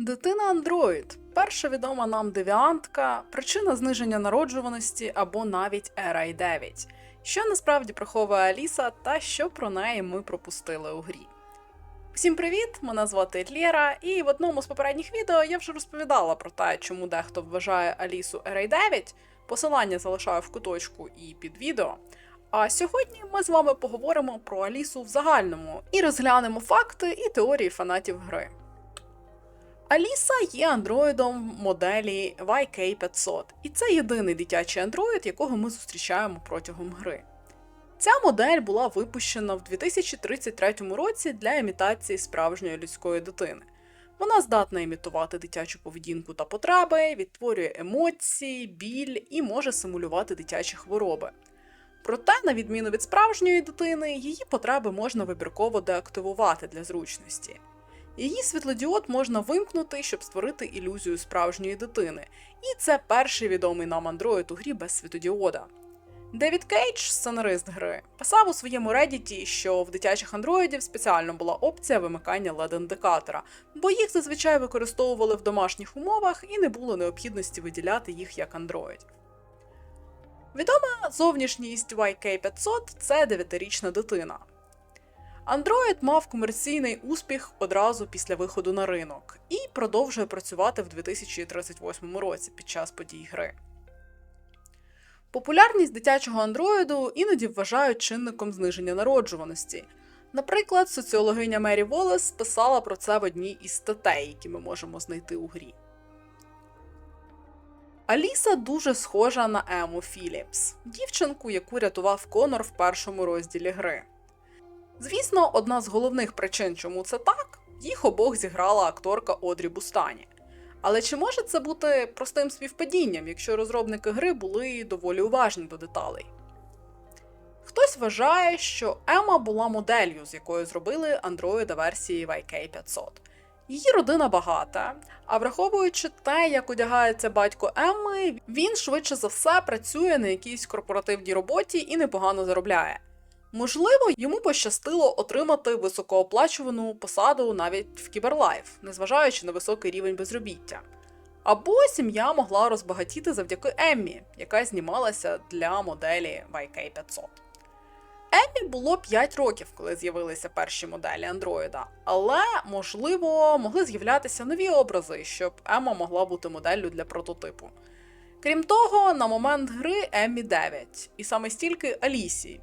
Дитина андроїд перша відома нам девіантка, причина зниження народжуваності або навіть RI 9 що насправді приховує Аліса та що про неї ми пропустили у грі. Всім привіт! Мене звати Лєра, і в одному з попередніх відео я вже розповідала про те, чому дехто вважає Алісу RI 9 Посилання залишаю в куточку і під відео. А сьогодні ми з вами поговоримо про Алісу в загальному і розглянемо факти і теорії фанатів гри. Аліса є андроїдом моделі YK500, і це єдиний дитячий андроїд, якого ми зустрічаємо протягом гри. Ця модель була випущена в 2033 році для імітації справжньої людської дитини. Вона здатна імітувати дитячу поведінку та потреби, відтворює емоції, біль і може симулювати дитячі хвороби. Проте, на відміну від справжньої дитини, її потреби можна вибірково деактивувати для зручності. Її світлодіод можна вимкнути, щоб створити ілюзію справжньої дитини, і це перший відомий нам андроїд у грі без світодіода. Девід Кейдж, сценарист гри, писав у своєму редіті, що в дитячих андроїдів спеціально була опція вимикання LED-індикатора, бо їх зазвичай використовували в домашніх умовах і не було необхідності виділяти їх як андроїдів. Відома зовнішність YK500 це 9-річна дитина. Android мав комерційний успіх одразу після виходу на ринок і продовжує працювати в 2038 році під час подій гри. Популярність дитячого андроїду іноді вважають чинником зниження народжуваності. Наприклад, соціологиня Мері Волес писала про це в одній із статей, які ми можемо знайти у грі. Аліса дуже схожа на Ему Філіпс, дівчинку, яку рятував Конор в першому розділі гри. Звісно, одна з головних причин, чому це так, їх обох зіграла акторка Одрі Бустані. Але чи може це бути простим співпадінням, якщо розробники гри були доволі уважні до деталей? Хтось вважає, що Ема була моделлю, з якою зробили андроїда версії YK500. Її родина багата, а враховуючи те, як одягається батько Емми, він швидше за все працює на якійсь корпоративній роботі і непогано заробляє. Можливо, йому пощастило отримати високооплачувану посаду навіть в Кіберлайф, незважаючи на високий рівень безробіття. Або сім'я могла розбагатіти завдяки Еммі, яка знімалася для моделі YK500. Еммі було 5 років, коли з'явилися перші моделі Андроїда, але, можливо, могли з'являтися нові образи, щоб Емма могла бути моделлю для прототипу. Крім того, на момент гри Еммі 9, і саме стільки Алісі,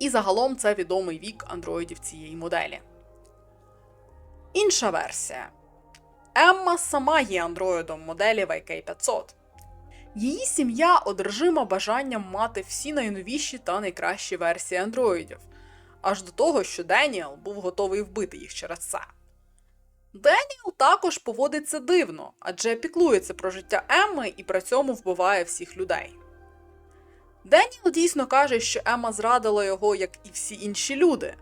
і загалом це відомий вік андроїдів цієї моделі. Інша версія. Емма сама є андроїдом моделі YK500. Її сім'я одержима бажанням мати всі найновіші та найкращі версії андроїдів, аж до того, що Деніел був готовий вбити їх через це. Деніел також поводиться дивно, адже піклується про життя Емми і при цьому вбиває всіх людей. Деніел дійсно каже, що Емма зрадила його, як і всі інші люди.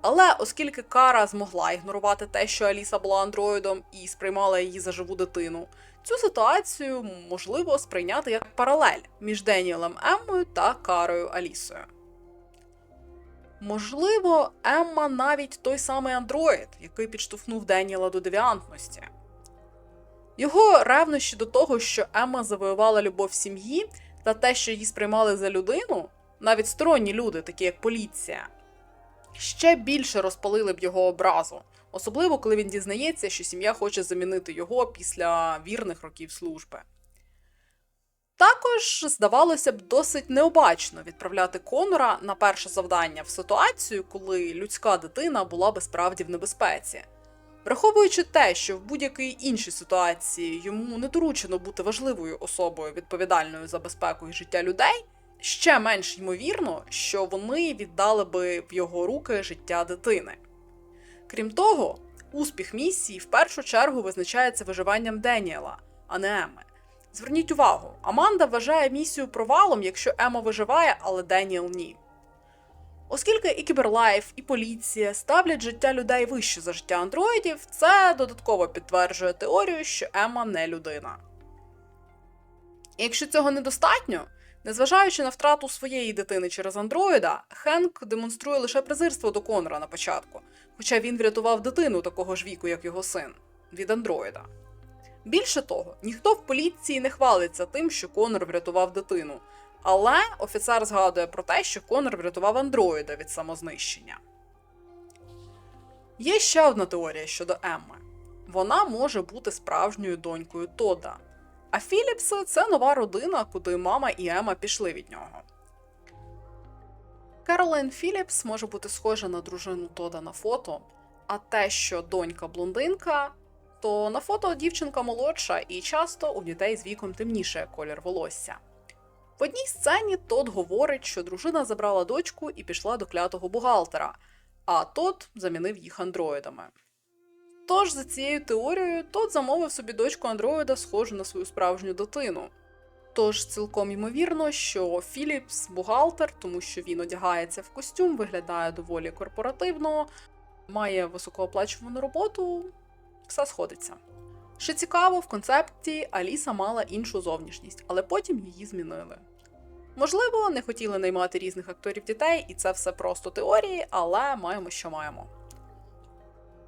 Але оскільки Кара змогла ігнорувати те, що Аліса була андроїдом і сприймала її за живу дитину, цю ситуацію можливо сприйняти як паралель між Деніелем Еммою та Карою Алісою. Можливо, Емма навіть той самий андроїд, який підштовхнув Деніела до девіантності. Його ревнощі до того, що Емма завоювала любов сім'ї, та те, що її сприймали за людину, навіть сторонні люди, такі як поліція, ще більше розпалили б його образу, особливо коли він дізнається, що сім'я хоче замінити його після вірних років служби. Також здавалося б досить необачно відправляти Конора на перше завдання в ситуацію, коли людська дитина була би справді в небезпеці. Враховуючи те, що в будь-якій іншій ситуації йому не доручено бути важливою особою, відповідальною за безпеку і життя людей, ще менш ймовірно, що вони віддали би в його руки життя дитини. Крім того, успіх місії в першу чергу визначається виживанням Деніела, а не Еми. Зверніть увагу, Аманда вважає місію провалом, якщо Ема виживає, але Деніел ні. Оскільки і Кіберлайф, і поліція ставлять життя людей вище за життя андроїдів, це додатково підтверджує теорію, що Емма не людина. І якщо цього недостатньо, незважаючи на втрату своєї дитини через андроїда, Хенк демонструє лише презирство до Конора на початку, хоча він врятував дитину такого ж віку, як його син. від андроїда. Більше того, ніхто в поліції не хвалиться тим, що Конор врятував дитину. Але офіцер згадує про те, що Конор врятував андроїда від самознищення. Є ще одна теорія щодо Емми. Вона може бути справжньою донькою Тода. А Філіпси це нова родина, куди мама і Ема пішли від нього. Керолайн Філіпс може бути схожа на дружину Тода на фото, а те, що донька блондинка, то на фото дівчинка молодша і часто у дітей з віком темніше колір волосся. В одній сцені Тод говорить, що дружина забрала дочку і пішла до клятого бухгалтера, а Тод замінив їх андроїдами. Тож, за цією теорією, Тод замовив собі дочку андроїда, схожу на свою справжню дитину. Тож цілком ймовірно, що Філіпс бухгалтер, тому що він одягається в костюм, виглядає доволі корпоративно, має високооплачувану роботу, все сходиться. Що цікаво, в концепті Аліса мала іншу зовнішність, але потім її змінили. Можливо, не хотіли наймати різних акторів дітей, і це все просто теорії, але маємо, що маємо.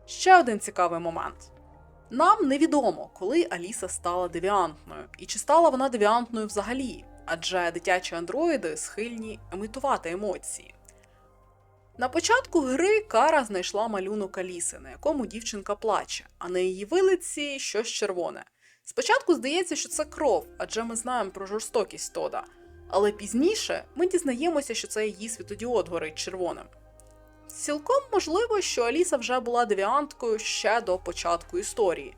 Ще один цікавий момент. Нам невідомо, коли Аліса стала девіантною, і чи стала вона девіантною взагалі, адже дитячі андроїди схильні емітувати емоції. На початку гри Кара знайшла малюнок Аліси, на якому дівчинка плаче, а на її вилиці щось червоне. Спочатку здається, що це кров, адже ми знаємо про жорстокість Тода. Але пізніше ми дізнаємося, що це її світодіод горить червоним. Цілком можливо, що Аліса вже була девіанткою ще до початку історії,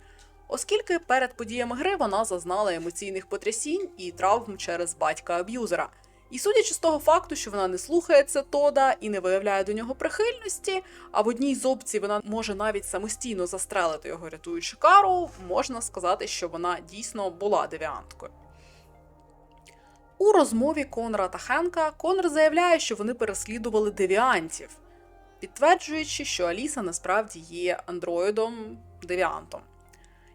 оскільки перед подіями гри вона зазнала емоційних потрясінь і травм через батька аб'юзера. І судячи з того факту, що вона не слухається Тода і не виявляє до нього прихильності, а в одній з опцій вона може навіть самостійно застрелити його, рятуючи кару, можна сказати, що вона дійсно була девіанткою. У розмові Конора та Хенка Конор заявляє, що вони переслідували девіантів, підтверджуючи, що Аліса насправді є андроїдом девіантом.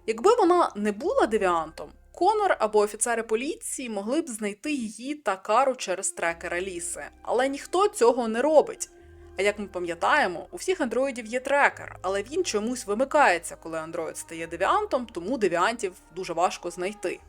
Якби вона не була девіантом, Конор або офіцери поліції могли б знайти її та кару через трекер Аліси, але ніхто цього не робить. А як ми пам'ятаємо, у всіх андроїдів є трекер, але він чомусь вимикається, коли андроїд стає девіантом, тому девіантів дуже важко знайти.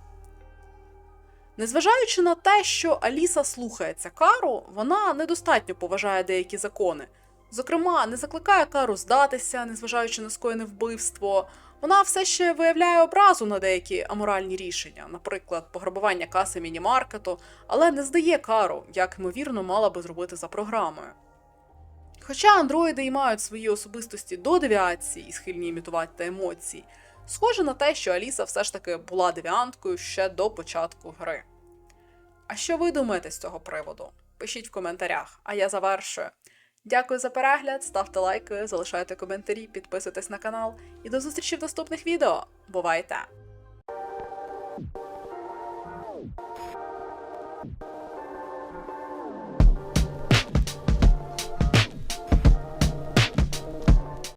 Незважаючи на те, що Аліса слухається кару, вона недостатньо поважає деякі закони. Зокрема, не закликає кару здатися, незважаючи на скоєне вбивство. Вона все ще виявляє образу на деякі аморальні рішення, наприклад, пограбування каси мінімаркету, але не здає кару, як ймовірно мала би зробити за програмою. Хоча андроїди і мають свої особистості до девіації і схильні імітувати емоції, схоже на те, що Аліса все ж таки була девіанткою ще до початку гри. А що ви думаєте з цього приводу? Пишіть в коментарях, а я завершую. Дякую за перегляд, ставте лайки, залишайте коментарі, підписуйтесь на канал і до зустрічі в наступних відео. Бувайте!